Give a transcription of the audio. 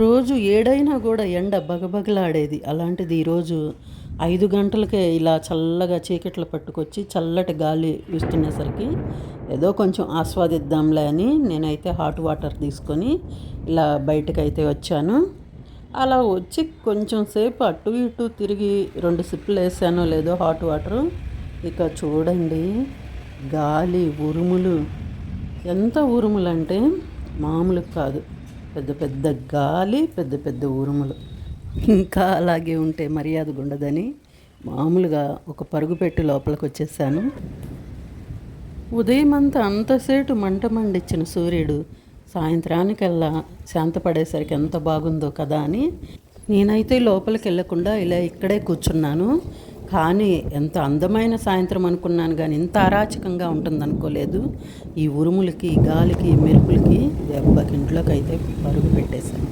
రోజు ఏడైనా కూడా ఎండ బగబగలాడేది. అలాంటిది ఈరోజు ఐదు గంటలకే ఇలా చల్లగా చీకట్లు పట్టుకొచ్చి చల్లటి గాలి వీస్తునేసరికి ఏదో కొంచెం ఆస్వాదిద్దాంలే అని నేనైతే హాట్ వాటర్ తీసుకొని ఇలా బయటకైతే వచ్చాను. అలా వచ్చి కొంచెం సేపు అటు ఇటు తిరిగి రెండు సిప్పులు వేసానో లేదో హాట్ వాటర్. ఇక చూడండి గాలి ఉరుములు. ఎంత ఉరుములు అంటే మామూలు కాదు. పెద్ద పెద్ద గాలి పెద్ద పెద్ద ఉరుములు. ఇంకా అలాగే ఉంటే మర్యాద ఉండదని మామూలుగా ఒక పరుగు పెట్టి లోపలికి వచ్చేసాను. ఉదయం అంతా అంతసేటు మంట మండిచ్చిన సూర్యుడు సాయంత్రానికల్లా శాంతపడేసరికి ఎంత బాగుందో కదా అని నేనైతే లోపలికి వెళ్ళకుండా ఇలా ఇక్కడే కూర్చున్నాను. కానీ ఎంత అందమైన సాయంత్రం అనుకున్నాను కానీ ఇంత అరాచకంగా ఉంటుందనుకోలేదు. ఈ ఉరుములకి గాలికి మెరుపులకి దెబ్బకి ఇంట్లోకి అయితే పరుగు పెట్టేశాను.